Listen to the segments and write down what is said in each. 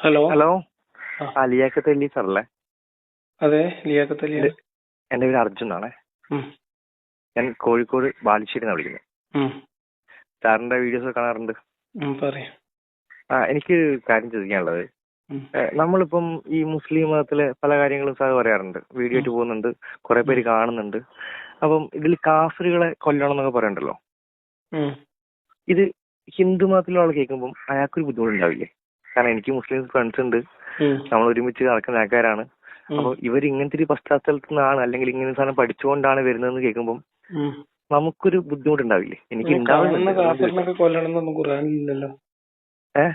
Hello. Hello. ആ. ലിയാക്കത്ത് അലി സാറല്ലേ? അതെ ലിയാക്കത്ത് അലി എന്റെ പേര് അർജുൻ ആണേ. ഞാൻ കോഴിക്കോട് ബാലുശ്ശേരി നിന്നാണ് വിളിക്കുന്നത് സാറിന്റെ വീഡിയോസ് കാണാറുണ്ട്? പറയ്. ആ എനിക്ക് കാര്യം ചോദിക്കാനുള്ളത്. നമ്മളിപ്പം ഈ മുസ്ലിം മതത്തിലെ പല കാര്യങ്ങളും സാർ പറയാറുണ്ട്. വീഡിയോ ആയിട്ട് പോകുന്നുണ്ട്. കുറെ പേര് കാണുന്നുണ്ട്. അപ്പം ഇതിൽ കാഫറുകളെ കൊല്ലണം എന്നൊക്കെ പറയണ്ടല്ലോ ഇത് ഹിന്ദു മതത്തിലുള്ള ആൾ കേൾക്കുമ്പോൾ അയാൾക്കൊരു ബുദ്ധിമുട്ടുണ്ടാവില്ലേ? കാരണം എനിക്ക് മുസ്ലിം ഫ്രണ്ട്സ് ഉണ്ട്. നമ്മൾ ഒരുമിച്ച് നടക്കുന്ന ആൾക്കാരാണ്. അപ്പൊ ഇവർ ഇങ്ങനത്തെ ഒരു പശ്ചാത്തലത്തിൽ നിന്നാണ് അല്ലെങ്കിൽ ഇങ്ങനെ സാധനം പഠിച്ചുകൊണ്ടാണ് വരുന്നതെന്ന് കേൾക്കുമ്പോൾ നമുക്കൊരു ബുദ്ധിമുട്ടുണ്ടാവില്ലേ? എനിക്ക് ഈ കാണുന്ന ഉണ്ടാവുന്നുണ്ട് കാഫറിനൊക്കെ കൊല്ലണം എന്നൊന്നും ഖുറാനിലില്ലല്ലോ ഏ?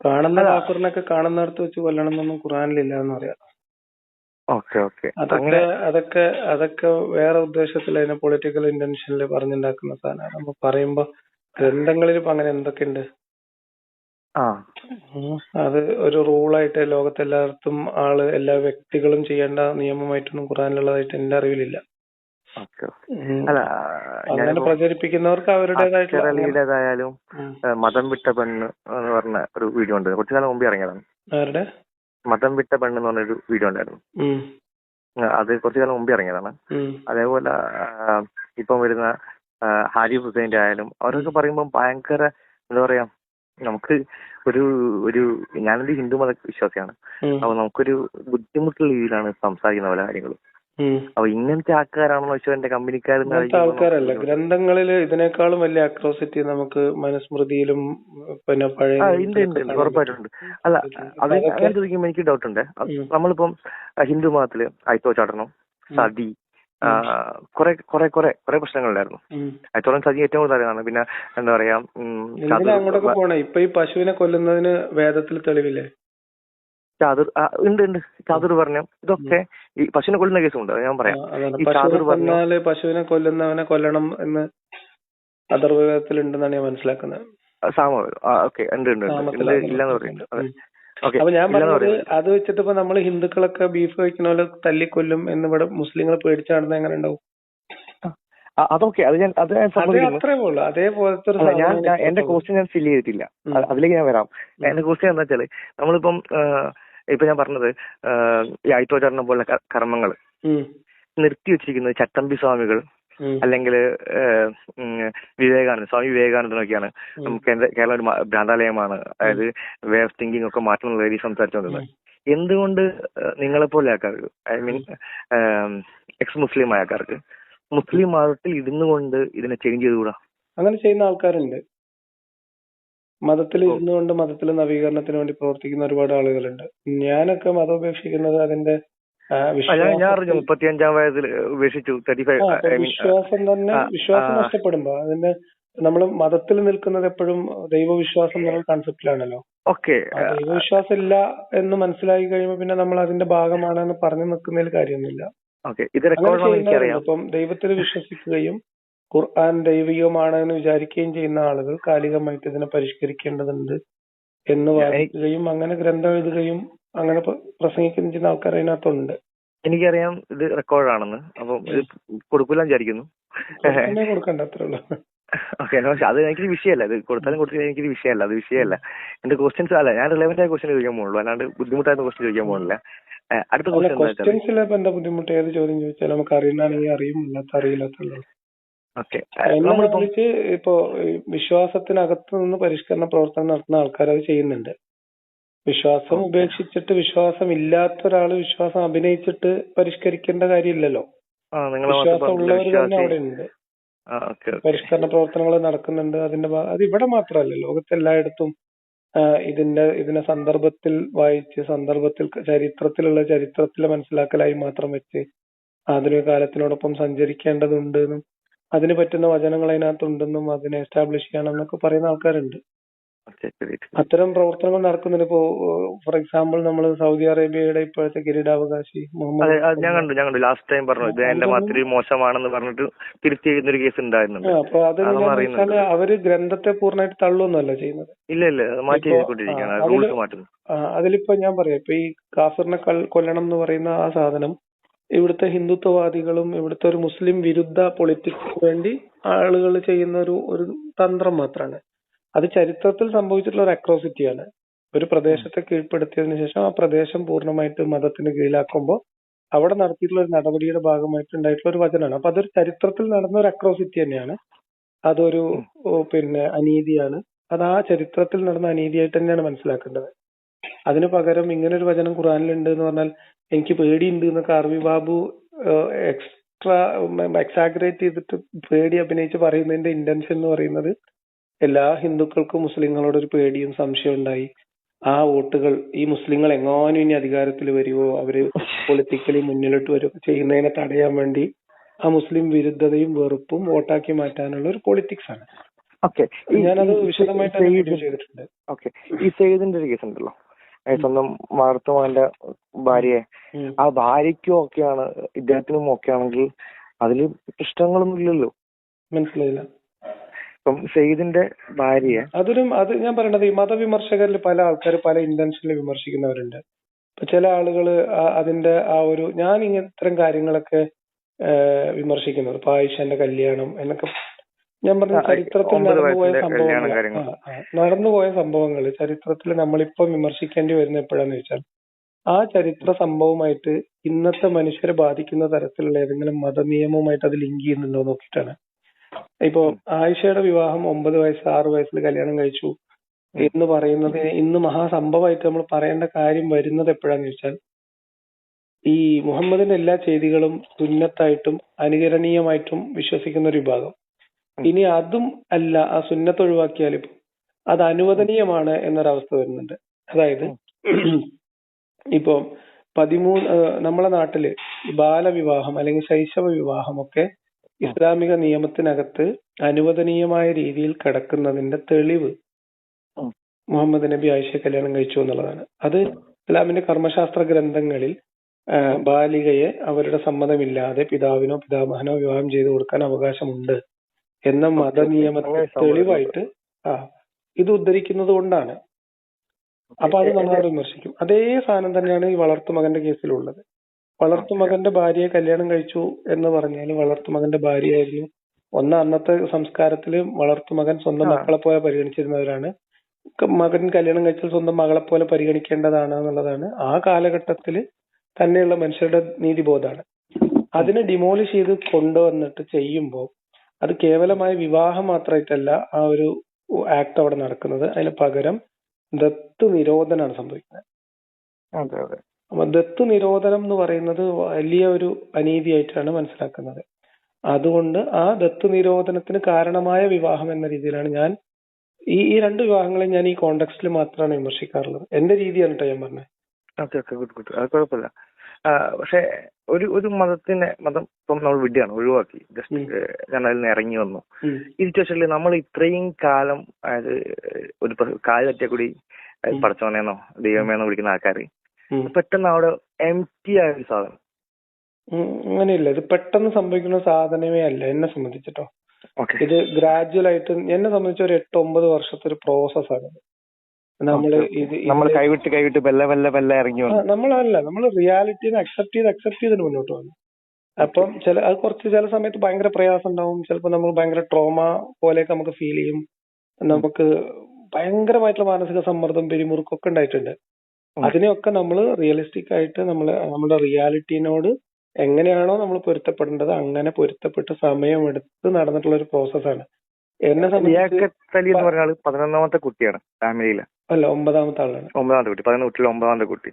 കാണുന്ന. കാഫറിനൊക്കെ കാണുന്നിടത്ത് വെച്ച് കൊല്ലണം എന്നൊന്നും ഖുറാനിലില്ല എന്ന് പറയാം. Okay okay. അതൊക്കെ അതൊക്കെ അതൊക്കെ വേറെ ഉദ്ദേശത്തിൽ അതിനെ പൊളിറ്റിക്കൽ ഇന്റൻഷനിൽ പറഞ്ഞുണ്ടാക്കുന്ന സാധനമാണ്. നമ്മ പറയുമ്പോ ഗ്രന്ഥങ്ങളിൽ ഇപ്പൊ അങ്ങനെ എന്തൊക്കെയുണ്ട്. അത് ഒരു റൂളായിട്ട് ലോകത്തെല്ലായിടത്തും ആൾ എല്ലാ വ്യക്തികളും ചെയ്യേണ്ട നിയമമായിട്ടൊന്നും ഖുറാനിലുള്ളതായിട്ട് എന്റെ അറിവിലില്ല. അങ്ങനെ പ്രചരിപ്പിക്കുന്നവർക്ക് അവരുടേതായിട്ടുള്ള മതം വിട്ട പെണ്ണ് എന്ന് പറഞ്ഞ ഒരു വീഡിയോ ഉണ്ട്. കുറച്ചു കാലം മുമ്പേ ഇറങ്ങിയതാണ്. ആരുടെ? മതം വിട്ട പെണ്ണ് എന്ന് പറഞ്ഞൊരു വീഡിയോ ഉണ്ടായിരുന്നു. അത് കുറച്ചു കാലം മുമ്പേ ഇറങ്ങിയതാണ്. അതേപോലെ ഇപ്പം വരുന്ന ഹാരി ഹാരിഫ് ഹുസൈന്റെ ആയാലും അവരൊക്കെ പറയുമ്പോൾ ഭയങ്കര എന്താ പറയാ നമുക്ക് ഒരു ഒരു ഞാനൊരു ഹിന്ദു മത വിശ്വാസിയാണ്. അപ്പൊ നമുക്കൊരു ബുദ്ധിമുട്ടുള്ള രീതിയിലാണ് സംസാരിക്കുന്ന പല കാര്യങ്ങളും. അപ്പൊ ഇങ്ങനത്തെ ആൾക്കാരാണെന്ന് വെച്ചാൽ എന്റെ കമ്പനിക്കാരെന്ന് അങ്ങനത്തെ ആൾക്കാരല്ല. ഗ്രന്ഥങ്ങളിൽ ഇതിനേക്കാളും വലിയ അക്രോസിറ്റി നമുക്ക് മനുസ്മൃതിയിലും പിന്നെ പഴയ ഉണ്ട് ഉറപ്പായിട്ടുണ്ട്. അല്ല അത് അങ്ങനെ ചോദിക്കുമ്പോ എനിക്ക് ഡൗട്ടുണ്ട്. നമ്മളിപ്പം ഹിന്ദു മതത്തിൽ അയത്തോച്ചാടനം സതി കുറെ കുറെ കുറെ കുറെ പ്രശ്നങ്ങളുണ്ടായിരുന്നു. അയത്തോളം സതി ഏറ്റവും കൂടുതൽ അറിയാവുന്നതാണ് പിന്നെ എന്താ പറയാ ഉം, ഇപ്പൊ ഈ പശുവിനെ കൊല്ലുന്നതിന് വേദത്തിൽ തെളിവില്ലേ? ചാതുർ ഉണ്ട് ഉണ്ട്. ചാതുർ പറഞ്ഞു ഇതൊക്കെ ഈ പശുവിനെ കൊല്ലുന്ന കേസുണ്ട് അത് ഞാൻ പറയാം. ഈ പശുവിനെ ചാതുർ പറഞ്ഞു കൊന്നാൽ പശുവിനെ കൊല്ലുന്നവനെ കൊല്ലണം എന്ന് അഥർവവേദത്തിൽ ഉണ്ടെന്നാണ് ഞാൻ മനസ്സിലാക്കുന്നത്. സാമ ഓക്കെ. ഉണ്ട് ഉണ്ട് ഉണ്ട്. ഇല്ലെന്ന് പറയുന്നു അതെ. ഉം. ഓക്കെ അപ്പൊ ഞാൻ പറഞ്ഞത് അത് വെച്ചിട്ട് ഇപ്പൊ നമ്മൾ ഹിന്ദുക്കളൊക്കെ ബീഫ് കഴിക്കുന്ന പോലെ തല്ലിക്കൊല്ലും എന്ന് ഇവിടെ മുസ്ലിങ്ങൾ പേടിച്ചാടുന്ന എങ്ങനെ ഉണ്ടാവും? അതൊക്കെ. അത് ഞാൻ അത് ഞാൻ സമ്മതിക്കുന്നു. ഞാൻ എന്റെ ക്വസ്റ്റ്യൻ ഞാൻ ഫില്ല് ചെയ്തിട്ടില്ല. അതിലേക്ക് ഞാൻ വരാം. എന്റെ ക്വസ്റ്റ്യൻ എന്താ വെച്ചാൽ നമ്മളിപ്പം ഇപ്പൊ ഞാൻ പറഞ്ഞത് ഈ അയിത്തോചാരണം പോലുള്ള കർമ്മങ്ങൾ നിർത്തി വെച്ചിരിക്കുന്നത് ചട്ടമ്പി സ്വാമികൾ. അല്ലെങ്കിൽ വിവേകാനന്ദ സ്വാമി വിവേകാനന്ദനൊക്കെയാണ് കേരളം ഒരു ഭ്രാന്താലയമാണ്. അതായത് വേ ഓഫ് തിങ്കിങ് ഒക്കെ മാറ്റുന്ന രീതി സംസാരിച്ചുകൊണ്ടിരുന്നത്. എന്തുകൊണ്ട് നിങ്ങളെ പോലെ ആൾക്കാർക്ക് ഐ മീൻ എക്സ് മുസ്ലിം ആയ ആൾക്കാർക്ക് മുസ്ലിം മതത്തിൽ ഇരുന്നു കൊണ്ട് ഇതിനെ ചേഞ്ച് ചെയ്തുകൂടാ? അങ്ങനെ ചെയ്യുന്ന ആൾക്കാരുണ്ട്. മതത്തിൽ ഇരുന്നുകൊണ്ട് മതത്തിലെ നവീകരണത്തിന് വേണ്ടി പ്രവർത്തിക്കുന്ന ഒരുപാട് ആളുകളുണ്ട്. ഞാനൊക്കെ മതം ഉപേക്ഷിക്കുന്നത് അതിന്റെ ഞാൻ അറിഞ്ഞു. മുപ്പത്തിയഞ്ചാം വയസ്സിൽ ഉപേക്ഷിച്ചു. തേർട്ടി ഫൈവ് ഐ മീൻ വിശ്വാസം തന്നെ വിശ്വാസം. നഷ്ടപ്പെടുമ്പോ അതിന്റെ നമ്മൾ മതത്തിൽ നിൽക്കുന്നത് എപ്പോഴും ദൈവവിശ്വാസം എന്നുള്ള കൺസെപ്റ്റിലാണല്ലോ ഓക്കെ ദൈവവിശ്വാസം ഇല്ല എന്ന് മനസ്സിലാക്കി കഴിയുമ്പോ പിന്നെ നമ്മൾ അതിന്റെ ഭാഗമാണെന്ന് പറഞ്ഞു നിൽക്കുന്നതിൽ കാര്യമൊന്നുമില്ല. അപ്പം ഇപ്പം ദൈവത്തിൽ വിശ്വസിക്കുകയും ഖുർആൻ ദൈവികമാണ് എന്ന് വിചാരിക്കുകയും ചെയ്യുന്ന ആളുകൾ കാലികമായിട്ട് ഇതിനെ പരിഷ്കരിക്കേണ്ടതുണ്ട് എന്ന് വാദിക്കുകയും അങ്ങനെ ഗ്രന്ഥം എഴുതുകയും അങ്ങനെ പ്രസംഗിക്കുന്ന ചില ആൾക്കാർ അതിനകത്തുണ്ട്. എനിക്കറിയാം ഇത് റെക്കോർഡാണെന്ന് അപ്പം ഇത് കൊടുക്കൂല വിചാരിക്കുന്നു. കൊടുക്കണ്ട അത്രേ ഉള്ളൂ. ഓക്കെ പക്ഷെ അത് എനിക്കൊരു വിഷയമല്ല. ഇത് കൊടുത്താലും കൊടുത്തില്ല എനിക്ക് വിഷയമല്ല. അത് വിഷയമല്ല. എന്റെ ക്വസ്റ്റ്യൻസ് അല്ല ഞാൻ റിലവന്റ് ആയ ക്വസ്റ്റ്യൻ ചോദിക്കാൻ പോകുള്ളൂ അല്ലാണ്ട് ബുദ്ധിമുട്ടായ ക്വസ്റ്റ്യൻ ചോദിക്കാൻ പോകുന്നില്ല. അടുത്ത എന്താ ക്വസ്റ്റ്യൻസിൽ ബുദ്ധിമുട്ട്? ഏത് ചോദ്യം ചോദിച്ചാൽ നമുക്ക് അറിയുന്നതാണെങ്കിൽ അറിയും അറിയില്ലാത്തുള്ളൂ ഓക്കെ ഇപ്പോ വിശ്വാസത്തിനകത്ത് നിന്ന് പരിഷ്കരണ പ്രവർത്തനം നടത്തുന്ന ആൾക്കാർ അത് ചെയ്യുന്നുണ്ട്. വിശ്വാസം ഉപേക്ഷിച്ചിട്ട് വിശ്വാസം ഇല്ലാത്ത ഒരാൾ വിശ്വാസം അഭിനയിച്ചിട്ട് പരിഷ്കരിക്കേണ്ട കാര്യമില്ലല്ലോ. ആ വിശ്വാസം മാത്രം ഉള്ളവർ തന്നെ അവിടെ ഉണ്ട് പരിഷ്കരണ പ്രവർത്തനങ്ങൾ നടക്കുന്നുണ്ട്. അതിന്റെ അത് ഇവിടെ മാത്രമല്ല ലോകത്തെല്ലായിടത്തും ഇതിന്റെ ഇതിനെ സന്ദർഭത്തിൽ വായിച്ച് സന്ദർഭത്തിൽ ചരിത്രത്തിലുള്ള ചരിത്രത്തിലെ മനസ്സിലാക്കലായി മാത്രം വെച്ച് ആധുനിക കാലത്തിനോടൊപ്പം സഞ്ചരിക്കേണ്ടതുണ്ട് എന്നും അതിന് പറ്റുന്ന വചനങ്ങൾ അതിനകത്തുണ്ടെന്നും അതിനെ എസ്റ്റാബ്ലിഷ് ചെയ്യണം എന്നൊക്കെ പറയുന്ന ആൾക്കാരുണ്ട്. അത്തരം പ്രവർത്തനങ്ങൾ നടക്കുന്നുണ്ട്. ഇപ്പോ ഫോർ എക്സാമ്പിൾ നമ്മൾ സൗദി അറേബ്യയുടെ ഇപ്പോഴത്തെ കിരീടാവകാശി മുഹമ്മദ് ഞാൻ കണ്ടു ഞാൻ കണ്ടു. ലാസ്റ്റ് ടൈം പറഞ്ഞു. ഇത് എന്റെ മതത്തിൽ മോശമാണെന്ന് പറഞ്ഞിട്ട് തിരുത്തി ചെയ്യുന്ന ഒരു കേസ് ഉണ്ടായിരുന്നുണ്ട്. ആ, അപ്പൊ അത്. അവർ ഗ്രന്ഥത്തെ പൂർണമായിട്ട് തള്ളുവൊന്നുമല്ല ചെയ്യുന്നത്. ഇല്ല ഇല്ല. മാറ്റി റൂൾസ് മാറ്റുന്നു. അതിലിപ്പോ ഞാൻ പറയാം. ഇപ്പൊ ഈ കാഫിറിനെ കൊല്ലണം എന്ന് പറയുന്ന ആ സാധനം ഇവിടുത്തെ ഹിന്ദുത്വവാദികളും ഇവിടുത്തെ ഒരു മുസ്ലിം വിരുദ്ധ പൊളിറ്റിക്സിന് വേണ്ടി ആളുകൾ ചെയ്യുന്ന ഒരു ഒരു തന്ത്രം മാത്രമാണ് അത് ചരിത്രത്തിൽ സംഭവിച്ചിട്ടുള്ള ഒരു അക്രോസിറ്റിയാണ് ഒരു പ്രദേശത്തെ കീഴ്പ്പെടുത്തിയതിനു ശേഷം ആ പ്രദേശം പൂർണമായിട്ട് മതത്തിന് കീഴിലാക്കുമ്പോൾ അവിടെ നടത്തിയിട്ടുള്ള ഒരു നടപടിയുടെ ഭാഗമായിട്ട് ഉണ്ടായിട്ടുള്ള ഒരു വചനമാണ്. അപ്പൊ അതൊരു ചരിത്രത്തിൽ നടന്ന ഒരു അക്രോസിറ്റി തന്നെയാണ്. അതൊരു പിന്നെ അനീതിയാണ്. അത് ആ ചരിത്രത്തിൽ നടന്ന അനീതിയായിട്ട് തന്നെയാണ് മനസ്സിലാക്കേണ്ടത്. അതിന് പകരം ഇങ്ങനെ ഒരു വചനം ഖുറാനിലുണ്ട് എന്ന് പറഞ്ഞാൽ എനിക്ക് പേടിയുണ്ട് എന്നൊക്കെ ആർവി ബാബു എക്സ്ട്രാ എക്സാഗ്രേറ്റ് ചെയ്തിട്ട് പേടി അഭിനയിച്ച് പറയുന്നതിന്റെ ഇന്റൻഷൻ എന്ന് പറയുന്നത് എല്ലാ ഹിന്ദുക്കൾക്കും മുസ്ലിങ്ങളോട് ഒരു പേടിയും സംശയം ഉണ്ടായി. ആ വോട്ടുകൾ ഈ മുസ്ലിങ്ങൾ എങ്ങാനും ഇനി അധികാരത്തിൽ വരുവോ? അവർ പൊളിറ്റിക്കലി മുന്നിലോട്ട് വരുമോ ചെയ്യുന്നതിനെ തടയാൻ വേണ്ടി ആ മുസ്ലിം വിരുദ്ധതയും വെറുപ്പും വോട്ടാക്കി മാറ്റാനുള്ള ഒരു പൊളിറ്റിക്സ് ആണ്. ഓക്കെ ഞാനത് വിശദമായിട്ട് വീഡിയോ ചെയ്തിട്ടുണ്ട്. ഓക്കെ ഈ സെയ്ദിന്റെ ഒരു കേസ് ഉണ്ടല്ലോ. സ്വന്തം സ്വന്തം വളർത്തുമകന്റെ ഭാര്യയെ. ആ ഭാര്യയ്ക്കും ഒക്കെയാണ് ഇദ്ദേഹത്തിനും ഒക്കെ ആണെങ്കിൽ അതിൽ പ്രശ്നങ്ങളൊന്നും ഇല്ലല്ലോ. മനസ്സിലായില്ല. ഇപ്പം സെയ്ദിന്റെ ഭാര്യയെ അതൊരു അത് ഞാൻ പറയണത് ഈ മതവിമർശകരിൽ പല ആൾക്കാർ പല ഇന്റൻഷനിൽ വിമർശിക്കുന്നവരുണ്ട്. ഇപ്പൊ ചില ആളുകൾ അതിന്റെ ആ ഒരു ഞാൻ ഇങ്ങനെ ഇത്തരം കാര്യങ്ങളൊക്കെ ഏഹ്, വിമർശിക്കുന്നത് ഇപ്പൊ ആയിഷന്റെ കല്യാണം എന്നൊക്കെ ഞാൻ പറഞ്ഞ ചരിത്രത്തിൽ നടന്നുപോയ സംഭവങ്ങൾ. നടന്നുപോയ സംഭവങ്ങൾ ചരിത്രത്തിൽ നമ്മളിപ്പം വിമർശിക്കേണ്ടി വരുന്ന എപ്പോഴാന്ന് വെച്ചാൽ ആ ചരിത്ര സംഭവമായിട്ട് ഇന്നത്തെ മനുഷ്യരെ ബാധിക്കുന്ന തരത്തിലുള്ള ഏതെങ്കിലും മതനിയമവുമായിട്ട് അത് ലിങ്ക് ചെയ്യുന്നുണ്ടോ നോക്കിയിട്ടാണ്. ഇപ്പോ ആയിഷയുടെ വിവാഹം ഒമ്പത് വയസ്സ് ആറ് വയസ്സിൽ കല്യാണം കഴിച്ചു എന്ന് പറയുന്നത് ഇന്ന് മഹാസംഭവമായിട്ട് നമ്മൾ പറയേണ്ട കാര്യം വരുന്നത് എപ്പോഴാന്ന് ചോദിച്ചാൽ ഈ മുഹമ്മദിന്റെ എല്ലാ ചെയ്തികളും സുന്നത്തായിട്ടും അനുകരണീയമായിട്ടും വിശ്വസിക്കുന്ന ഒരു വിഭാഗം. ഇനി അതും അല്ല ആ സുന്നത്ത് ഒഴിവാക്കിയാൽ ഇപ്പൊ അത് അനുവദനീയമാണ് എന്നൊരവസ്ഥ വരുന്നുണ്ട്. അതായത് ഇപ്പോ പതിമൂന്ന് നമ്മളെ നാട്ടിൽ ബാലവിവാഹം അല്ലെങ്കിൽ ശൈശവ വിവാഹമൊക്കെ ഇസ്ലാമിക നിയമത്തിനകത്ത് അനുവദനീയമായ രീതിയിൽ കടക്കുന്നതിന്റെ തെളിവ് മുഹമ്മദ് നബി ആയിഷയെ കല്യാണം കഴിച്ചു എന്നുള്ളതാണ്. അത് ഇസ്ലാമിന്റെ കർമ്മശാസ്ത്ര ഗ്രന്ഥങ്ങളിൽ ബാലികയെ അവരുടെ സമ്മതമില്ലാതെ പിതാവിനോ പിതാമഹനോ വിവാഹം ചെയ്തു കൊടുക്കാൻ അവകാശമുണ്ട് എന്ന മതനിയമത്തെ തെളിവായിട്ട് ആ ഇത് ഉദ്ധരിക്കുന്നത് കൊണ്ടാണ്. അപ്പൊ അത് നമ്മളവിടെ വിമർശിക്കും. അതേ സാധനം തന്നെയാണ് ഈ വളർത്തു മകന്റെ കേസിലുള്ളത്. വളർത്തുമകന്റെ ഭാര്യയെ കല്യാണം കഴിച്ചു എന്ന് പറഞ്ഞാൽ വളർത്തുമകന്റെ ഭാര്യയായിരുന്നു. ഒന്ന് അന്നത്തെ സംസ്കാരത്തിൽ വളർത്തുമകൻ സ്വന്തം മക്കളെ പോലെ പരിഗണിച്ചിരുന്നവരാണ്. മകൻ കല്യാണം കഴിച്ചാൽ സ്വന്തം മകളെ പോലെ പരിഗണിക്കേണ്ടതാണ് എന്നുള്ളതാണ്. ആ കാലഘട്ടത്തിൽ തന്നെയുള്ള മനുഷ്യരുടെ നീതിബോധമാണ്. അതിനെ ഡിമോളിഷ് ചെയ്ത് കൊണ്ടുവന്നിട്ട് ചെയ്യുമ്പോൾ അത് കേവലമായ വിവാഹം മാത്രമായിട്ടല്ല ആ ഒരു ആക്ട് അവിടെ നടക്കുന്നത്. അതിന് പകരം ദത്ത് നിരോധനമാണ് സംഭവിക്കുന്നത്. ദത്ത് നിരോധനം എന്ന് പറയുന്നത് വലിയ ഒരു അനീതിയായിട്ടാണ് മനസ്സിലാക്കുന്നത് അതുകൊണ്ട് ആ ദത്ത് നിരോധനത്തിന് കാരണമായ വിവാഹം എന്ന രീതിയിലാണ് ഞാൻ ഈ ഈ രണ്ട് വിവാഹങ്ങളെ ഞാൻ ഈ കോണ്ടെക്സ്റ്റിൽ മാത്രമാണ് വിമർശിക്കാറുള്ളത് എന്റെ രീതിയാണ് കേട്ടോ ഞാൻ പറഞ്ഞത് ഓക്കെ ഓക്കെ ഗുഡ് ഗുഡ് അത് കുഴപ്പമില്ല പക്ഷെ ഒരു ഒരു മതത്തിന്റെ മതം ഇപ്പം നമ്മൾ വിടുകയാണ് ഒഴിവാക്കി ജസ്റ്റ്. ഞാൻ അതിൽ നിന്ന് ഇറങ്ങി വന്നു. ഈ സിറ്റുവേഷനിൽ നമ്മൾ ഇത്രയും കാലം അതായത് ഒരു കാൽ തട്ടിയ കൂടി. പടച്ചോനെന്നോ ദൈവമേന്നോ വിളിക്കുന്ന ആൾക്കാർ. പെട്ടെന്ന് അവിടെ എം ടി ആയ ഒരു സാധനം. അങ്ങനെയല്ല. ഇത് പെട്ടെന്ന് സംഭവിക്കുന്ന സാധനമേ അല്ല. എന്നെ സംബന്ധിച്ചിട്ടോ. ഇത് ഗ്രാജുവൽ ആയിട്ട് എന്നെ സംബന്ധിച്ച് ഒരു എട്ട് ഒമ്പത് വർഷത്തെ ഒരു പ്രോസസ് ആണ്. നമ്മൾ ഇത് നമ്മൾ കൈവിട്ട് കൈവിട്ട് ഇറങ്ങി നമ്മളല്ല. നമ്മൾ റിയാലിറ്റിനെ അക്സെപ്റ്റ് ചെയ്ത് അക്സെപ്റ്റ് ചെയ്തിട്ട് മുന്നോട്ട് വന്നു. അപ്പം ചില അത് കുറച്ച് ചില സമയത്ത് ഭയങ്കര പ്രയാസം ഉണ്ടാവും. ചിലപ്പോൾ നമ്മൾ ഭയങ്കര ട്രോമ പോലെയൊക്കെ നമുക്ക് ഫീൽ ചെയ്യും. നമുക്ക് ഭയങ്കരമായിട്ടുള്ള മാനസിക സമ്മർദ്ദം പിരിമുറുക്കൊക്കെ ഉണ്ടായിട്ടുണ്ട്. അതിനെയൊക്കെ നമ്മൾ റിയലിസ്റ്റിക് ആയിട്ട് നമ്മൾ നമ്മുടെ റിയാലിറ്റിനോട് എങ്ങനെയാണോ നമ്മൾ പൊരുത്തപ്പെടേണ്ടത് അങ്ങനെ പൊരുത്തപ്പെട്ട് സമയമെടുത്ത് നടന്നിട്ടുള്ള ഒരു പ്രോസസ്സാണ് എന്നെ സംബന്ധിച്ച് പതിനൊന്നാമത്തെ കുട്ടിയാണ് ഫാമിലിയിലെ. അല്ല ഒമ്പതാമത്തെ ആളാണ്. ഒമ്പതാമത്തെ കുട്ടി പതിനൊന്ന് കുട്ടിയിൽ ഒമ്പതാമത്തെ കുട്ടി.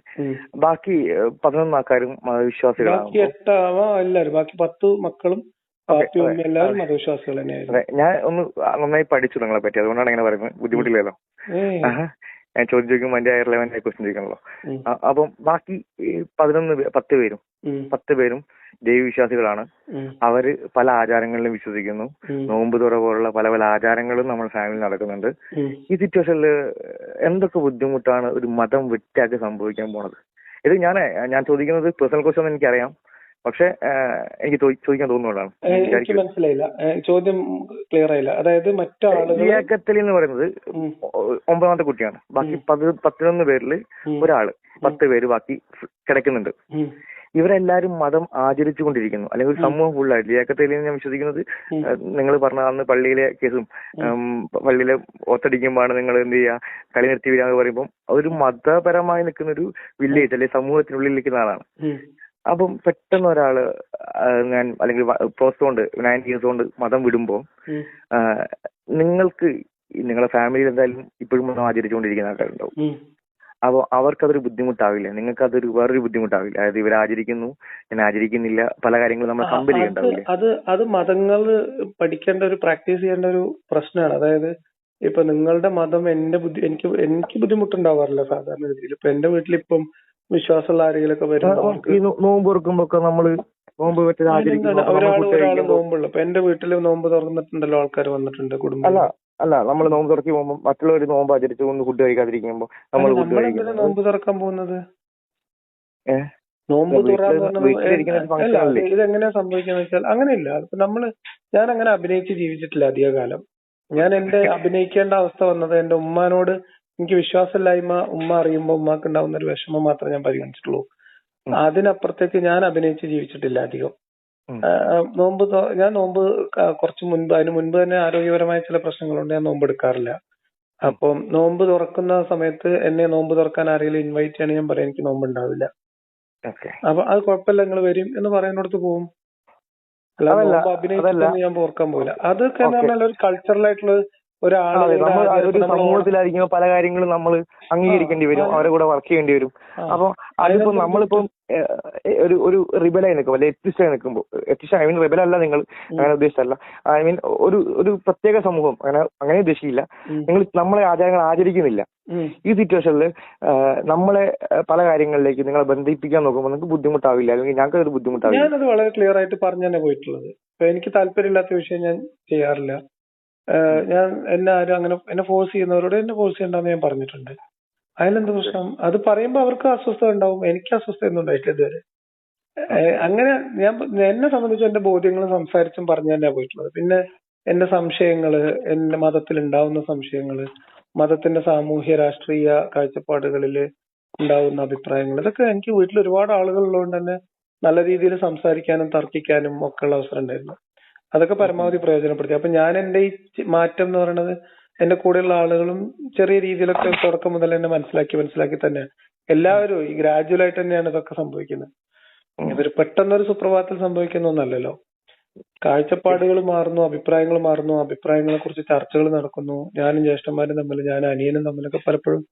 ബാക്കി പതിനൊന്ന് ആൾക്കാരും ബാക്കി മതവിശ്വാസികളാണ് എട്ടാവാ എല്ലാരും. ബാക്കി പത്ത് മക്കളും എല്ലാവരും. മതവിശ്വാസികൾ തന്നെയായിരുന്നു. ഞാൻ ഒന്ന് നന്നായി പഠിച്ചു നിങ്ങളെ പറ്റി. അതുകൊണ്ടാണ് ഇങ്ങനെ പറയുന്നത്. ബുദ്ധിമുട്ടില്ലല്ലോ. ചോദ്യം ചോദിക്കുമ്പോൾ അതിന്റെ റിലവന്റ് ക്വസ്റ്റ്യൻ ചോദിക്കണല്ലോ. അപ്പം ബാക്കി പതിനൊന്ന് പത്ത് പേരും. പത്ത് പേരും ദൈവവിശ്വാസികളാണ്. അവർ പല ആചാരങ്ങളിലും വിശ്വസിക്കുന്നു. നോമ്പ് തുറ പോലുള്ള പല പല ആചാരങ്ങളും നമ്മുടെ ഫാമിലി നടക്കുന്നുണ്ട്. ഈ സിറ്റുവേഷനിൽ എന്തൊക്കെ ബുദ്ധിമുട്ടാണ് ഒരു മതം വിട്ടാക്കി സംഭവിക്കാൻ പോണത് ഇത് ഞാൻ ഞാൻ ചോദിക്കുന്നത് പേഴ്സണൽ ക്വസ്റ്റ്യൻ എനിക്കറിയാം പക്ഷെ എനിക്ക് ചോദിക്കാൻ തോന്നുന്നതാണ്. എനിക്ക് മനസ്സിലായില്ല. ചോദ്യം ക്ലിയർ ആയില്ല. അതായത് മറ്റാളുകൾ ലിയാക്കത്തലി എന്ന് പറയുന്നത് ഒമ്പതാമത്തെ കുട്ടിയാണ്. ബാക്കി പതി പതിനൊന്ന് പേരിൽ. ഒരാൾ. പത്ത് പേര് ബാക്കി കിടക്കുന്നുണ്ട്. ഇവരെല്ലാരും മതം ആചരിച്ചു കൊണ്ടിരിക്കുന്നു. അല്ലെങ്കിൽ ഒരു സമൂഹം ഫുള്ളായിട്ട് ലിയാക്കത്തേലി ഞാൻ വിശ്വസിക്കുന്നത് നിങ്ങൾ പറഞ്ഞ അന്ന് പള്ളിയിലെ കേസും പള്ളിയിലെ ഒത്തടിക്കുമ്പോഴാണ് നിങ്ങൾ എന്ത് ചെയ്യുക കളി നിർത്തി വരിക എന്ന് പറയുമ്പോൾ അതൊരു മതപരമായി നിൽക്കുന്ന ഒരു വില്ലേജ് അല്ലെങ്കിൽ സമൂഹത്തിനുള്ളിൽ നിൽക്കുന്ന ആളാണ്. അപ്പം പെട്ടെന്ന് ഒരാൾ ഞാൻ അല്ലെങ്കിൽ പ്രോസ് കൊണ്ട് നയൻ ഇയേഴ്സ് കൊണ്ട് മതം വിടുമ്പോൾ നിങ്ങൾക്ക് നിങ്ങളുടെ ഫാമിലിയിൽ എന്തായാലും ഇപ്പോഴും മതം ആചരിച്ചുകൊണ്ടിരിക്കുന്ന ആൾക്കാരുണ്ടാവും. അപ്പൊ അപ്പോൾ അവർക്കതൊരു ബുദ്ധിമുട്ടാവില്ല. നിങ്ങൾക്ക് അതൊരു വേറൊരു ബുദ്ധിമുട്ടാവില്ല. അതായത് ഇവർ ആചരിക്കുന്നു ഞാൻ ആചരിക്കുന്നില്ല പല കാര്യങ്ങളും നമ്മൾ കമ്പനി കമ്പൽ അത് അത് അത് മതങ്ങൾ പഠിക്കേണ്ട ഒരു പ്രാക്ടീസ് ചെയ്യേണ്ട ഒരു പ്രശ്നമാണ് അതായത് ഇപ്പൊ നിങ്ങളുടെ മതം എന്റെ ബുദ്ധി എനിക്ക് എനിക്ക് ബുദ്ധിമുട്ടുണ്ടാവാറില്ല സാധാരണ രീതിയിൽ ഇപ്പൊ എന്റെ വീട്ടിലിപ്പം വിശ്വാസമുള്ള ആരെങ്കിലും ഒക്കെ വരുമ്പോൾ ഈ നോമ്പ് തുറക്കുമ്പോ നമ്മൾ നോമ്പ് ഒരാൾ കഴിക്കുമ്പോ നോമ്പുള്ള. ഇപ്പൊ എന്റെ വീട്ടിൽ നോമ്പ് തുറന്നിട്ടുണ്ടല്ലോ ആൾക്കാർ വന്നിട്ടുണ്ട് കുടുംബം അല്ല അല്ല നമ്മൾ നോമ്പ് തുറക്കി പോകുമ്പോൾ മറ്റുള്ളവർ നോമ്പ് ആചരിച്ചുകൊണ്ട് ഫുഡ് കഴിക്കാതിരിക്കുമ്പോൾ നമ്മൾ ഫുഡ് കഴിക്കുന്നത്? നോമ്പ് തുറക്കാൻ പോകുന്നത്? നോമ്പ് വീട്ടിൽ തുറ എന്ന് പറഞ്ഞത് വീട്ടിലിരിക്കുന്ന ഒരു function അല്ല അല്ലേ? ഇതെങ്ങനെയാ സംഭവിക്കാന്ന് വെച്ചാൽ അങ്ങനെയില്ല. നമ്മൾ ഞാൻ അങ്ങനെ അഭിനയിച്ച് ജീവിച്ചിട്ടില്ല അധിക കാലം ഞാൻ എന്റെ അഭിനയിക്കേണ്ട അവസ്ഥ വന്നത് എന്റെ ഉമ്മാനോട് എനിക്ക് വിശ്വാസമില്ലായ്മ ഉമ്മ അറിയുമ്പോൾ ഉമ്മാക്ക് ഉണ്ടാവുന്ന ഒരു വിഷമം മാത്രമേ ഞാൻ പരിഗണിച്ചിട്ടുള്ളൂ. അതിനപ്പുറത്തേക്ക് ഞാൻ അഭിനയിച്ച് ജീവിച്ചിട്ടില്ല അധികം. നോമ്പ് ഞാൻ നോമ്പ് കുറച്ച് മുൻപ് അതിന് മുൻപ് തന്നെ ആരോഗ്യപരമായ ചില പ്രശ്നങ്ങളുണ്ട് ഞാൻ നോമ്പ് എടുക്കാറില്ല. അപ്പം നോമ്പ് തുറക്കുന്ന സമയത്ത് എന്നെ നോമ്പ് തുറക്കാൻ ആരെങ്കിലും ഇൻവൈറ്റ് ചെയ്യണമെങ്കിൽ ഞാൻ പറയാം എനിക്ക് നോമ്പ് ഉണ്ടാവില്ല അപ്പൊ അത് കുഴപ്പമില്ല നിങ്ങൾ വരും എന്ന് പറയുന്നിടത്ത് പോകും അല്ലാതെ നോമ്പ് അഭിനയിച്ചിട്ടൊന്നും ഞാൻ ഓർക്കാൻ പോവില്ല. അതൊക്കെ എന്ന് പറഞ്ഞാൽ ഒരു കൾച്ചറൽ ആയിട്ടുള്ള അതെ നമ്മൾ ഒരു സമൂഹത്തിലായിരിക്കും പല കാര്യങ്ങളും നമ്മൾ അംഗീകരിക്കേണ്ടി വരും. അവരെ കൂടെ വർക്ക് ചെയ്യേണ്ടി വരും. അപ്പൊ അതിപ്പോ നമ്മളിപ്പം ഏഹ്, ഒരു ഒരു റിബലായി നിൽക്കുമ്പോൾ അല്ലെ എത്തിസ്റ്റായി നിൽക്കുമ്പോൾ എത്തിസ്റ്റ് ഐ മീൻ റിബലല്ല നിങ്ങൾ അങ്ങനെ ഉദ്ദേശിച്ചല്ല ഐ മീൻ ഒരു ഒരു പ്രത്യേക സമൂഹം അങ്ങനെ അങ്ങനെ ഉദ്ദേശിക്കില്ല. നിങ്ങൾ നമ്മളെ ആചാരങ്ങൾ ആചരിക്കുന്നില്ല. ഈ സിറ്റുവേഷനിൽ നമ്മളെ പല കാര്യങ്ങളിലേക്ക് നിങ്ങളെ ബന്ധിപ്പിക്കാൻ നോക്കുമ്പോൾ നിങ്ങൾക്ക് ബുദ്ധിമുട്ടാവില്ല അല്ലെങ്കിൽ ഞങ്ങൾക്ക് ഒരു ബുദ്ധിമുട്ടാവില്ല ഞാനത് വളരെ ക്ലിയർ ആയിട്ട് പറഞ്ഞു തന്നെ പോയിട്ടുള്ളത് എനിക്ക് താല്പര്യമില്ലാത്ത വിഷയം ഞാൻ ചെയ്യാറില്ല ഞാൻ എന്നെ ആരും അങ്ങനെ എന്നെ ഫോഴ്സ് ചെയ്യുന്നവരോട് എന്നെ ഫോഴ്സ് ചെയ്യണ്ടെന്ന് ഞാൻ പറഞ്ഞിട്ടുണ്ട്. അതിലെന്ത് പ്രശ്നം? അത് പറയുമ്പോ അവർക്ക് അസ്വസ്ഥത ഉണ്ടാവും. എനിക്ക് അസ്വസ്ഥത ഒന്നും ഉണ്ടായിട്ടില്ല ഇതുവരെ അങ്ങനെ ഞാൻ എന്നെ സംബന്ധിച്ച് എന്റെ ബോധ്യങ്ങൾ സംസാരിച്ചും പറഞ്ഞു തന്നെയാ പോയിട്ടുള്ളത്. പിന്നെ എന്റെ സംശയങ്ങൾ എന്റെ മതത്തിൽ ഉണ്ടാവുന്ന സംശയങ്ങൾ മതത്തിന്റെ സാമൂഹ്യ രാഷ്ട്രീയ കാഴ്ചപ്പാടുകളിൽ ഉണ്ടാവുന്ന അഭിപ്രായങ്ങൾ ഇതൊക്കെ എനിക്ക് വീട്ടിൽ ഒരുപാട് ആളുകൾ ഉള്ളതുകൊണ്ട് തന്നെ നല്ല രീതിയിൽ സംസാരിക്കാനും തർക്കിക്കാനും ഒക്കെ ഉള്ള അവസരം ഉണ്ടായിരുന്നു. അതൊക്കെ പരമാവധി പ്രയോജനപ്പെടുത്തി. അപ്പൊ ഞാൻ എന്റെ ഈ മാറ്റം എന്ന് പറയുന്നത് എന്റെ കൂടെയുള്ള ആളുകളും ചെറിയ രീതിയിലൊക്കെ തുടക്കം മുതൽ തന്നെ മനസ്സിലാക്കി മനസ്സിലാക്കി തന്നെ എല്ലാവരും ഈ ഗ്രാജുവൽ ആയിട്ട് തന്നെയാണ് ഇതൊക്കെ സംഭവിക്കുന്നത്. ഇതൊരു പെട്ടെന്നൊരു സുപ്രഭാതത്തിൽ സംഭവിക്കുന്ന ഒന്നല്ലല്ലോ. കാഴ്ചപ്പാടുകൾ മാറുന്നു അഭിപ്രായങ്ങൾ മാറുന്നു അഭിപ്രായങ്ങളെ കുറിച്ച് ചർച്ചകൾ നടക്കുന്നു. ഞാനും ജ്യേഷ്ഠന്മാരും തമ്മിൽ ഞാൻ അനിയനും തമ്മിലൊക്കെ പലപ്പോഴും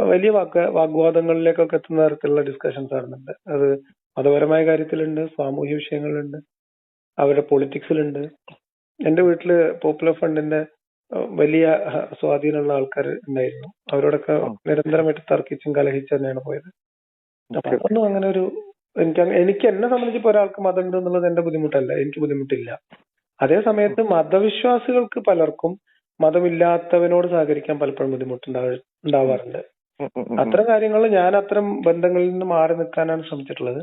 വലിയ വാക്ക് വാഗ്വാദങ്ങളിലേക്കൊക്കെ എത്തുന്ന തരത്തിലുള്ള ഡിസ്കഷൻസ് നടന്നിട്ടുണ്ട്. അത് മതപരമായ കാര്യത്തിലുണ്ട് സാമൂഹ്യ വിഷയങ്ങളിലുണ്ട്. അവരുടെ പൊളിറ്റിക്സിലുണ്ട് എന്റെ വീട്ടിൽ പോപ്പുലർ ഫണ്ടിന്റെ ഏഹ്, വലിയ സ്വാധീനമുള്ള ആൾക്കാർ ഉണ്ടായിരുന്നു. അവരോടൊക്കെ നിരന്തരമായിട്ട് തർക്കിച്ചും കലഹിച്ചും തന്നെയാണ് പോയത്. അപ്പൊ അതൊന്നും അങ്ങനെ ഒരു എനിക്ക് എനിക്ക് എന്നെ സംബന്ധിച്ച് ഒരാൾക്ക് മതമുണ്ട് എന്നുള്ളത് എന്റെ ബുദ്ധിമുട്ടല്ല. എനിക്ക് ബുദ്ധിമുട്ടില്ല. അതേ സമയത്ത് മതവിശ്വാസികൾക്ക് പലർക്കും മതമില്ലാത്തവനോട് സഹകരിക്കാൻ പലപ്പോഴും ബുദ്ധിമുട്ടുണ്ടാവ ഉണ്ടാവാറുണ്ട്. ഉം, ഉം, ഉം. അത്തരം കാര്യങ്ങളിൽ ഞാൻ അത്തരം ബന്ധങ്ങളിൽ നിന്ന് മാറി നിൽക്കാനാണ് ശ്രമിച്ചിട്ടുള്ളത്.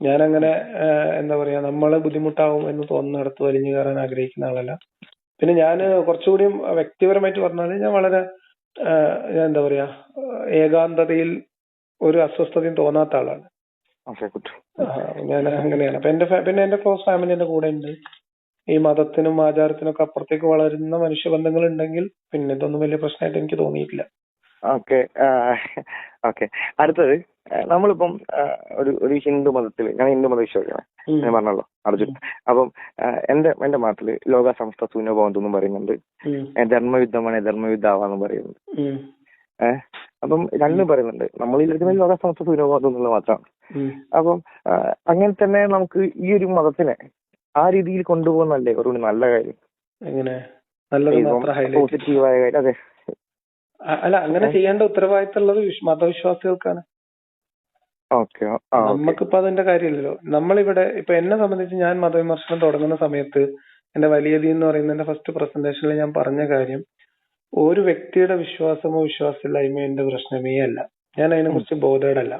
ഞാൻ അങ്ങനെ എന്താ പറയാ നമ്മളെ ബുദ്ധിമുട്ടാവും എന്ന് തോന്നുന്നിടത്ത് വലിഞ്ഞു കയറാൻ ആഗ്രഹിക്കുന്ന ആളല്ല. പിന്നെ ഞാൻ കുറച്ചുകൂടി വ്യക്തിപരമായിട്ട് പറഞ്ഞാൽ ഞാൻ വളരെ ഞാൻ എന്താ പറയാ ഏകാന്തതയിൽ ഒരു അസ്വസ്ഥതയും തോന്നാത്ത ആളാണ്. ഞാൻ അങ്ങനെയാണ്. അപ്പൊ എന്റെ പിന്നെ എന്റെ ക്ലോസ് ഫാമിലി എന്റെ കൂടെ ഉണ്ട്. ഈ മതത്തിനും ആചാരത്തിനും ഒക്കെ അപ്പുറത്തേക്ക് വളരുന്ന മനുഷ്യ ബന്ധങ്ങൾ ഉണ്ടെങ്കിൽ പിന്നെ ഇതൊന്നും വലിയ പ്രശ്നമായിട്ട് എനിക്ക് തോന്നിയിട്ടില്ല. Okay okay. അടുത്തത്. നമ്മളിപ്പം ഒരു ഒരു ഹിന്ദു മതത്തിൽ ഞാൻ ഹിന്ദു മത വിശ്വാസിയാണ് ഞാൻ പറഞ്ഞല്ലോ അർജുൻ. അപ്പം എന്റെ എന്റെ മതത്തിൽ ലോക സംസ്ഥ ശൂന്യഭവന്ത് എന്നും പറയുന്നുണ്ട് ധർമ്മയുദ്ധമാണ് ധർമ്മയുദ്ധ ആവാന്ന് പറയുന്നുണ്ട്. ഏഹ് അപ്പം രണ്ടും പറയുന്നുണ്ട്. നമ്മൾ ഇരിക്കുന്ന ലോക സംസ്ഥ ശൂന്യഭവന്ത് എന്നുള്ളത് മാത്രമാണ് അപ്പം അങ്ങനെ തന്നെ നമുക്ക് ഈ ഒരു മതത്തിനെ ആ രീതിയിൽ കൊണ്ടുപോകുന്നല്ലേ ഒരു നല്ല കാര്യം? പോസിറ്റീവായ കാര്യം. അതെ. അല്ല അങ്ങനെ ചെയ്യേണ്ട ഉത്തരവാദിത്തമുള്ളത് വിശ്- മതവിശ്വാസികൾക്കാണ്. നമുക്കിപ്പോ അതിന്റെ കാര്യമില്ലല്ലോ. നമ്മളിവിടെ ഇപ്പൊ എന്നെ സംബന്ധിച്ച് ഞാൻ മതവിമർശനം തുടങ്ങുന്ന സമയത്ത് എന്റെ വലിയതി എന്ന് പറയുന്ന എന്റെ ഫസ്റ്റ് പ്രസന്റേഷനിൽ ഞാൻ പറഞ്ഞ കാര്യം ഒരു വ്യക്തിയുടെ വിശ്വാസമോ വിശ്വാസമില്ലായ്മയോ എന്റെ പ്രശ്നമേ അല്ല. ഞാൻ അതിനെ കുറിച്ച് ബോധേഡല്ല.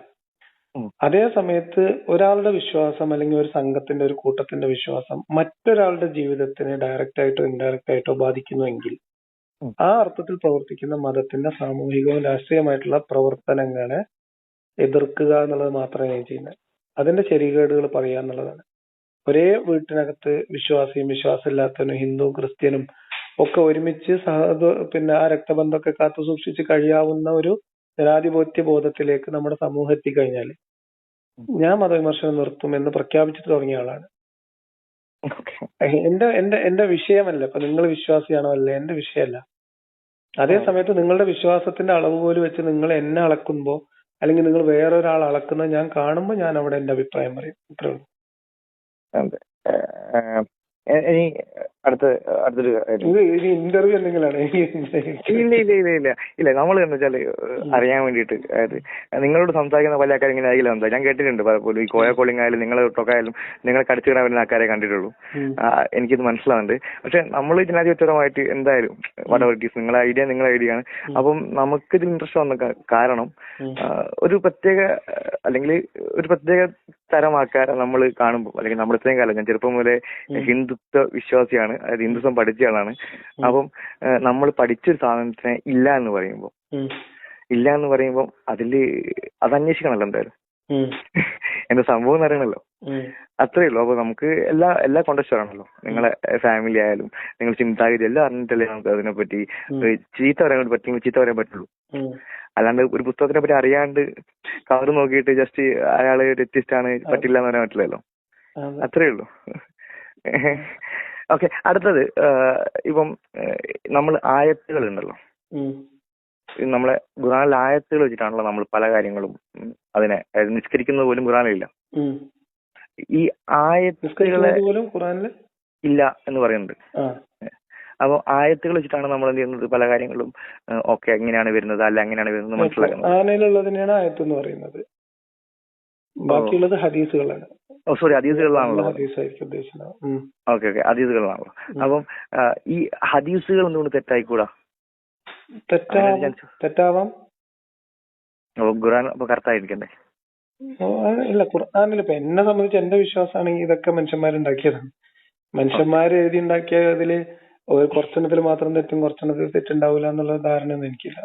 അതേ സമയത്ത് ഒരാളുടെ വിശ്വാസം അല്ലെങ്കിൽ ഒരു സംഘത്തിന്റെ ഒരു കൂട്ടത്തിന്റെ വിശ്വാസം മറ്റൊരാളുടെ ജീവിതത്തിനെ ഡയറക്റ്റ് ആയിട്ടോ ഇൻഡയറക്റ്റ് ആയിട്ടോ ബാധിക്കുന്നുവെങ്കിൽ. ആ അർത്ഥത്തിൽ പ്രവർത്തിക്കുന്ന മതത്തിന്റെ സാമൂഹികവും രാഷ്ട്രീയമായിട്ടുള്ള പ്രവർത്തനങ്ങളെ എതിർക്കുക എന്നുള്ളത് മാത്രമേ ഞാൻ ചെയ്യുന്നത് അതിന്റെ ശരികേടുകൾ പറയുക എന്നുള്ളതാണ്. ഒരേ വീട്ടിനകത്ത് വിശ്വാസിയും വിശ്വാസമില്ലാത്തവനും ഹിന്ദു ക്രിസ്ത്യനും ഒക്കെ ഒരുമിച്ച് സഹ പിന്നെ ആ രക്തബന്ധമൊക്കെ കാത്തു സൂക്ഷിച്ച് കഴിയാവുന്ന ഒരു ജനാധിപത്യ ബോധത്തിലേക്ക് നമ്മുടെ സമൂഹം എത്തിക്കഴിഞ്ഞാൽ ഞാൻ മതവിമർശനം നിർത്തും എന്ന് പ്രഖ്യാപിച്ചിട്ട് തുടങ്ങിയ ആളാണ്. എന്റെ എന്റെ എന്റെ വിഷയമല്ല. ഇപ്പൊ നിങ്ങൾ വിശ്വാസിയാണോ അല്ലേ? എന്റെ വിഷയമല്ല. അതേ സമയത്ത് നിങ്ങളുടെ വിശ്വാസത്തിന്റെ അളവ് പോലും വെച്ച് നിങ്ങൾ എന്നെ അളക്കുമ്പോ അല്ലെങ്കിൽ നിങ്ങൾ വേറെ ഒരാൾ അളക്കുന്ന ഞാൻ കാണുമ്പോൾ ഞാൻ അവിടെ എന്റെ അഭിപ്രായം പറയും. ഇത്രേ ഉള്ളൂ. അടുത്ത അടുത്തൊരു ഇന്റർവ്യൂ എന്തെങ്കിലാണ് ഇല്ല ഇല്ല ഇല്ല ഇല്ല. ഇല്ല നമ്മൾ എന്ന് വെച്ചാൽ അറിയാൻ വേണ്ടിയിട്ട്. അതായത് നിങ്ങളോട് സംസാരിക്കുന്ന പല ആൾക്കാരും ഇങ്ങനെ ആയില്ല സംസാരിക്കും ഞാൻ കേട്ടിട്ടുണ്ട് പലപ്പോഴും ഈ കോയ കോളിംഗ് ആയാലും നിങ്ങളെ ഒട്ടൊക്കായാലും നിങ്ങളെ കടിച്ചു വരുന്ന ആൾക്കാരെ കണ്ടിട്ടുള്ളൂ. എനിക്കിത് മനസ്സിലാവുന്നുണ്ട്. പക്ഷെ നമ്മൾ ജനാധിപത്യപരമായിട്ട് എന്തായാലും വടവർ ഇറ്റ് നിങ്ങളെ ഐഡിയ നിങ്ങളെ ഐഡിയ ആണ്. അപ്പം നമുക്ക് ഇതിൽ ഇൻട്രസ്റ്റ് വന്ന കാരണം ഒരു പ്രത്യേക അല്ലെങ്കിൽ ഒരു പ്രത്യേക തരം ആൾക്കാരെ നമ്മൾ കാണുമ്പോൾ അല്ലെങ്കിൽ നമ്മൾ ഇത്രയും കാലം ഞാൻ ചെറുപ്പം മുതലേ ഹിന്ദുത്വ വിശ്വാസിയാണ്. അതായത് ഹിന്ദുസം പഠിച്ച ആളാണ്. അപ്പം നമ്മൾ പഠിച്ചൊരു സാധനത്തിനെ ഇല്ല എന്ന് പറയുമ്പോൾ ഇല്ല എന്ന് പറയുമ്പോൾ അതിൽ അത് അന്വേഷിക്കണല്ലോ എന്തായാലും എന്റെ സംഭവം എന്ന് അറിയണല്ലോ. അത്രേ ഉള്ളൂ. അപ്പൊ നമുക്ക് എല്ലാ എല്ലാ കോണ്ടക്സ്റ്റും ആണല്ലോ. നിങ്ങളെ ഫാമിലി ആയാലും നിങ്ങൾ ചിന്താഗതി എല്ലാം അറിഞ്ഞിട്ടല്ലേ നമുക്ക് അതിനെപ്പറ്റി പറ്റി ചീത്ത പറയാൻ പറ്റും ചീത്ത പറയാൻ പറ്റുള്ളൂ. അല്ലാണ്ട് ഒരു പുസ്തകത്തിനെ പറ്റി അറിയാണ്ട് കവർ നോക്കിയിട്ട് ജസ്റ്റ് അയാൾ വ്യത്യസ്താണ് പറ്റില്ല എന്ന് പറയാൻ പറ്റില്ലല്ലോ. അത്രേ ഉള്ളൂ. ഓക്കെ അടുത്തത് ഇപ്പം നമ്മൾ ആയത്തുകൾ ഉണ്ടല്ലോ ഈ നമ്മളെ ഖുറാനിലെ ആയത്തുകൾ വെച്ചിട്ടാണല്ലോ നമ്മൾ പല കാര്യങ്ങളും അതിനെ നിഷ്കരിക്കുന്നത് നിസ്കരിക്കുന്നത് പോലും ഖുറാനിലില്ല ഈ ആയത്തുകളെ പോലും ഇല്ല എന്ന് പറയുന്നുണ്ട്. അപ്പോൾ അപ്പൊ ആയത്തുകൾ വെച്ചിട്ടാണ് നമ്മൾ എന്ത് ചെയ്യുന്നത്? പല കാര്യങ്ങളും ഓക്കെ എങ്ങനെയാണ് വരുന്നത് അല്ല എങ്ങനെയാണ് വരുന്നത് മനസ്സിലാക്കുന്നത്. ആനയിലുള്ളതിനെയാണ് ആയത്ത് എന്ന് പറയുന്നത്. ബാക്കിയുള്ളത് ഹദീസുകളാണ്. ഓ സോറി ഹദീസുകളിലാണല്ലോ. ഓക്കെ ഓക്കെ ഹദീസുകളിലാണല്ലോ അപ്പം ഈ ഹദീസുകൾ എന്തുകൊണ്ട് തെറ്റായിക്കൂടാ? തെറ്റാവാം അപ്പൊ ഖുറാൻ അപ്പൊ ഇല്ല ഖുർആനിൽ ഇപ്പൊ എന്നെ സംബന്ധിച്ച് എന്റെ വിശ്വാസമാണെങ്കിൽ ഇതൊക്കെ മനുഷ്യന്മാരുണ്ടാക്കിയതാണ് മനുഷ്യന്മാര് എഴുതി ഉണ്ടാക്കിയതിൽ കുറച്ചെണ്ണത്തിൽ മാത്രം തെറ്റും കുറച്ചെണ്ണത്തിൽ തെറ്റുണ്ടാവില്ല എന്നുള്ള ധാരണയൊന്നും എനിക്കില്ല.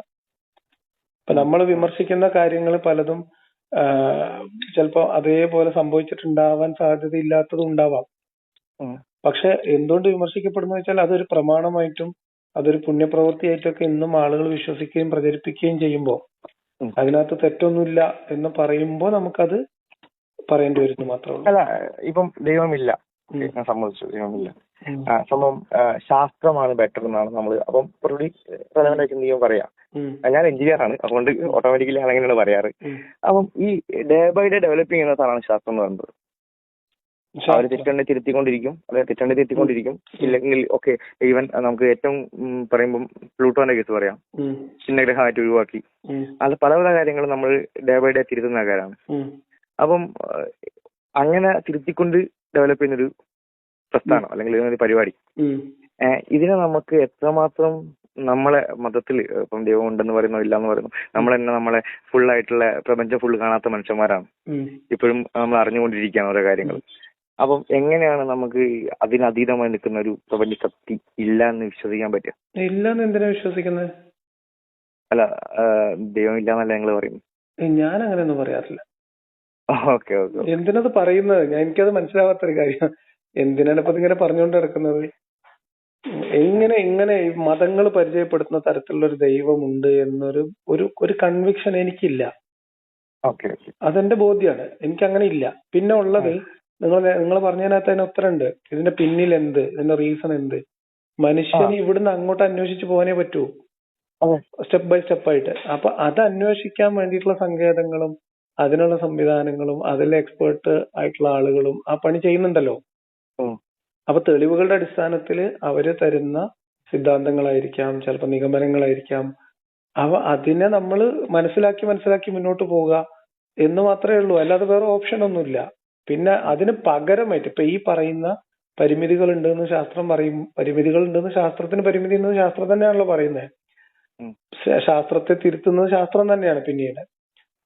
ഇപ്പൊ നമ്മൾ വിമർശിക്കുന്ന കാര്യങ്ങൾ പലതും ചിലപ്പോ അതേപോലെ സംഭവിച്ചിട്ടുണ്ടാവാൻ സാധ്യതയില്ലാത്തതും ഉണ്ടാവാം. പക്ഷെ എന്തുകൊണ്ട് വിമർശിക്കപ്പെടുന്നു വെച്ചാൽ അതൊരു പ്രമാണമായിട്ടും അതൊരു പുണ്യപ്രവൃത്തിയായിട്ടും ഒക്കെ ഇന്നും ആളുകൾ വിശ്വസിക്കുകയും പ്രചരിപ്പിക്കുകയും ചെയ്യുമ്പോൾ. അതിനകത്ത് തെറ്റൊന്നുമില്ല എന്ന് പറയുമ്പോൾ നമുക്കത് പറയേണ്ടി വരുന്നു മാത്രമേ അല്ല ഇപ്പം ദൈവമില്ല. ഞാൻ സമ്മതിച്ചു ദൈവമില്ല. സംഭവം ശാസ്ത്രമാണ് ബെറ്റർ എന്നാണ് നമ്മൾ അപ്പം ദൈവം പറയാം. ഞാൻ എഞ്ചിനീയർ ആണ്. അതുകൊണ്ട് ഓട്ടോമാറ്റിക്കലി ഞാൻ അങ്ങനെയാണ് പറയാറ്. അപ്പം ഈ ഡേ ബൈ ഡേ ഡെവലപ്പ് ചെയ്യുന്ന സാറാണ് ശാസ്ത്രം എന്ന് പറയുന്നത്. അവർ. തെറ്റുണ്ടെ തിരുത്തിക്കൊണ്ടിരിക്കും. അല്ലെ തെറ്റുണ്ടെ തിരുത്തിക്കൊണ്ടിരിക്കും. ഇല്ലെങ്കിൽ ഓക്കെ ഈവൻ നമുക്ക് ഏറ്റവും പറയുമ്പോൾ പറയുമ്പം പ്ലൂട്ടോന്റെ കേസ് പറയാം. ചിന്നഗ്രഹമായിട്ട് ഗ്രഹമായിട്ട് ഒഴിവാക്കി. അല്ല അത് പല പല കാര്യങ്ങളും നമ്മൾ ഡേ ബൈ ഡേ തിരുത്തുന്ന കാര്യമാണ്. അപ്പം അങ്ങനെ തിരുത്തിക്കൊണ്ട് ഡെവലപ്പ് ചെയ്യുന്നൊരു പ്രസ്ഥാനം അല്ലെങ്കിൽ ഒരു പരിപാടി. ഇതിനെ നമുക്ക് എത്രമാത്രം നമ്മളെ മതത്തിൽ ഇപ്പം ദൈവം ഉണ്ടെന്ന് പറയുന്നു ഇല്ലാന്ന് പറയുന്നു നമ്മൾ തന്നെ നമ്മളെ ഫുൾ ആയിട്ടുള്ള പ്രപഞ്ചം ഫുൾ കാണാത്ത മനുഷ്യന്മാരാണ്. ഇപ്പോഴും നമ്മൾ അറിഞ്ഞുകൊണ്ടിരിക്കുകയാണ് ഓരോ കാര്യങ്ങൾ. അപ്പം എങ്ങനെയാണ് നമുക്ക് അതിനതീതമായി നിൽക്കുന്ന ഒരു പ്രപഞ്ച ശക്തി ഇല്ല എന്ന് വിശ്വസിക്കാൻ പറ്റുക? ഇല്ലെന്ന് എന്തിനാ വിശ്വസിക്കുന്നത് അല്ല ദൈവം ഇല്ലാന്നല്ല ഞങ്ങൾ പറയുന്നു ഞാൻ അങ്ങനെയൊന്നും പറയാറില്ല. ഓക്കെ ഓക്കെ എന്തിനത് പറയുന്നത്? ഞാൻ മനസ്സിലാവാത്ത ഒരു കാര്യം എന്തിനാണ് ഇപ്പൊ ഇങ്ങനെ പറഞ്ഞുകൊണ്ട് നടക്കുന്നത്? എങ്ങനെ എങ്ങനെ മതങ്ങൾ പരിചയപ്പെടുത്തുന്ന തരത്തിലുള്ള ഒരു ദൈവമുണ്ട് എന്നൊരു ഒരു ഒരു കൺവിക്ഷൻ എനിക്കില്ല. അതെന്റെ ബോധ്യമാണ് എനിക്ക് അങ്ങനെ ഇല്ല. പിന്നെ ഉള്ളത് നിങ്ങൾ നിങ്ങൾ പറഞ്ഞതിനകത്ത് അതിന് ഉത്തരമുണ്ട്. ഇതിന്റെ പിന്നിൽ എന്ത് ഇതിന്റെ റീസൺ എന്ത്? മനുഷ്യന് ഇവിടുന്ന് അങ്ങോട്ട് അന്വേഷിച്ച് പോകാനേ പറ്റൂ. സ്റ്റെപ്പ് ബൈ സ്റ്റെപ്പ് ആയിട്ട്. അപ്പൊ അത് അന്വേഷിക്കാൻ വേണ്ടിയിട്ടുള്ള സങ്കേതങ്ങളും അതിനുള്ള സംവിധാനങ്ങളും അതിലെ എക്സ്പേർട്ട് ആയിട്ടുള്ള ആളുകളും ആ പണി ചെയ്യുന്നുണ്ടല്ലോ. അപ്പൊ തെളിവുകളുടെ അടിസ്ഥാനത്തിൽ അവർ തരുന്ന സിദ്ധാന്തങ്ങളായിരിക്കാം ചിലപ്പോൾ നിഗമനങ്ങളായിരിക്കാം. അവ അതിനെ നമ്മൾ മനസ്സിലാക്കി മനസ്സിലാക്കി മുന്നോട്ട് പോവുക എന്ന് മാത്രമേ ഉള്ളൂ. അല്ലാതെ വേറെ ഓപ്ഷൻ ഒന്നുമില്ല. പിന്നെ അതിന് പകരമായിട്ട് ഇപ്പൊ ഈ പറയുന്ന പരിമിതികൾ ഉണ്ടെന്ന് ശാസ്ത്രം പറയും പരിമിതികൾ ഉണ്ടെന്ന് ശാസ്ത്രത്തിന് പരിമിതി ഉണ്ടെന്ന് ശാസ്ത്രം തന്നെയാണല്ലോ പറയുന്നത് ശാസ്ത്രത്തെ തിരുത്തുന്നത് ശാസ്ത്രം തന്നെയാണ് പിന്നീട്.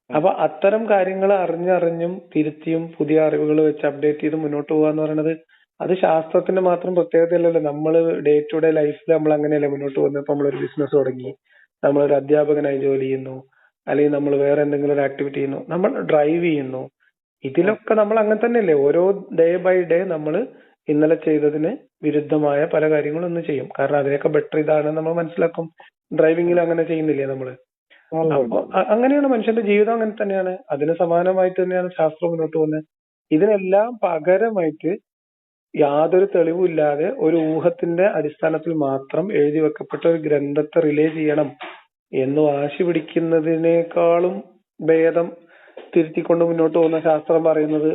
അപ്പൊ അത്തരം കാര്യങ്ങൾ അറിഞ്ഞറിഞ്ഞും തിരുത്തിയും പുതിയ അറിവുകൾ വെച്ച് അപ്ഡേറ്റ് ചെയ്ത് മുന്നോട്ട് പോവുക എന്ന് പറയുന്നത് അത് ശാസ്ത്രത്തിന്റെ മാത്രം പ്രത്യേകതയല്ലല്ലോ. നമ്മൾ ഡേ ടു ഡേ ലൈഫിൽ നമ്മൾ അങ്ങനെയല്ലേ മുന്നോട്ട് പോകുന്നത്. ഇപ്പൊ നമ്മളൊരു ബിസിനസ് തുടങ്ങി. നമ്മളൊരു അധ്യാപകനായി ജോലി ചെയ്യുന്നു. അല്ലെങ്കിൽ നമ്മൾ വേറെ എന്തെങ്കിലും ഒരു ആക്ടിവിറ്റി ചെയ്യുന്നു. നമ്മൾ ഡ്രൈവ് ചെയ്യുന്നു. ഇതിലൊക്കെ നമ്മൾ അങ്ങനെ തന്നെയല്ലേ. ഓരോ ഡേ ബൈ ഡേ നമ്മൾ ഇന്നലെ ചെയ്തതിന് വിരുദ്ധമായ പല കാര്യങ്ങളും ഒന്ന് ചെയ്യും. കാരണം അതിനൊക്കെ ബെറ്റർ ഇതാണ് നമ്മൾ മനസ്സിലാക്കും. ഡ്രൈവിംഗിൽ അങ്ങനെ ചെയ്യുന്നില്ലേ നമ്മൾ അപ്പൊ അങ്ങനെയാണ് മനുഷ്യന്റെ ജീവിതം അങ്ങനെ തന്നെയാണ്. അതിന് സമാനമായിട്ട് തന്നെയാണ് ശാസ്ത്രം മുന്നോട്ട് പോകുന്നത്. ഇതിനെല്ലാം പകരമായിട്ട് യാതൊരു തെളിവുമില്ലാതെ ഒരു ഊഹത്തിന്റെ അടിസ്ഥാനത്തിൽ മാത്രം എഴുതി വെക്കപ്പെട്ട ഒരു ഗ്രന്ഥത്തെ റിലേ ചെയ്യണം എന്ന് വാശി പിടിക്കുന്നതിനേക്കാളും ഭേദം തിരുത്തിക്കൊണ്ട് മുന്നോട്ട് പോകുന്ന ശാസ്ത്രം പറയുന്നത്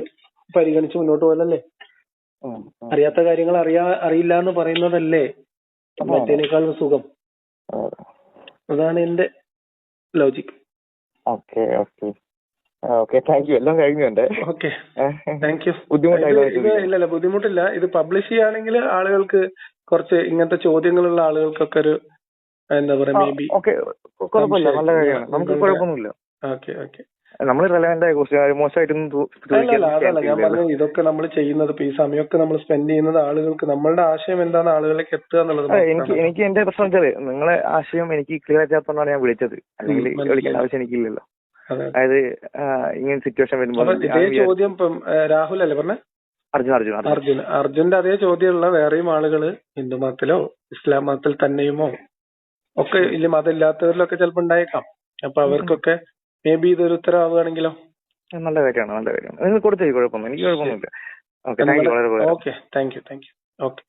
പരിഗണിച്ച് മുന്നോട്ട് പോകലല്ലേ. അറിയാത്ത കാര്യങ്ങൾ അറിയാ അറിയില്ല എന്ന് പറയുന്നതല്ലേ മറ്റേനേക്കാളും സുഖം? അതാണ്. എന്റെ logic okay okay okay thank you എല്ലാം കഴിഞ്ഞു എന്റെ ഓക്കെ താങ്ക് യു ഇല്ലല്ല ബുദ്ധിമുട്ടില്ല. ഇത് പബ്ലിഷ് ചെയ്യുകയാണെങ്കിൽ ആളുകൾക്ക് കുറച്ച് ഇങ്ങനത്തെ ചോദ്യങ്ങളുള്ള ആളുകൾക്കൊക്കെ ഒരു എന്താ പറയാ മേ ബി ഓക്കെ കുഴപ്പമില്ല. നല്ല കാര്യമാണ്. നമുക്ക് കുഴപ്പമൊന്നുമില്ല. ഓക്കെ ഓക്കെ നമ്മൾ റിലവന്റ് ആയ ക്വസ്റ്റ്യൻ മോശമായിട്ടൊന്നും ഞാൻ പറഞ്ഞത് ഇതൊക്കെ നമ്മൾ ചെയ്യുന്നത് ഈ സമയമൊക്കെ നമ്മൾ സ്പെൻഡ് ചെയ്യുന്നത് ആളുകൾക്ക് നമ്മളുടെ ആശയം എന്താണ് ആളുകളിലേക്ക് എത്തുക എന്നുള്ളത് എനിക്ക് എനിക്ക് എന്റെ പ്രശ്നം വെച്ചാൽ നിങ്ങളെ ആശയം എനിക്ക് ക്ലിയർ ആയിട്ടാത്തോണ്ടാണ് ഞാൻ വിളിച്ചത്. അല്ലെങ്കിൽ. വിളിക്കേണ്ട ആവശ്യം എനിക്കില്ലല്ലോ. അതായത് ഇങ്ങനെ സിറ്റുവേഷൻ വരുമ്പോൾ ഇതേ ചോദ്യം ഇപ്പം രാഹുൽ അല്ലേ പറഞ്ഞ? അർജുൻ അർജുൻ അർജുൻ. അർജുന്റെ അതേ ചോദ്യമുള്ള വേറെയും ആളുകൾ ഹിന്ദു മതത്തിലോ ഇസ്ലാം മതത്തിൽ തന്നെയുമോ? ഒക്കെ ഇല്ല മതമില്ലാത്തവരിലൊക്കെ ചിലപ്പോ ഉണ്ടായേക്കാം. അപ്പൊ അവർക്കൊക്കെ മേ ബി ഇതൊരു ഉത്തരവാകുകയാണെങ്കിലോ നല്ല കാര്യമാണ് നല്ല കാര്യമാണ്. നിങ്ങൾ കൊടുത്തേ കുഴപ്പമൊന്നും എനിക്ക് കുഴപ്പമൊന്നുമില്ല. ഓക്കെ താങ്ക് യു വളരെ okay thank you thank you. Okay.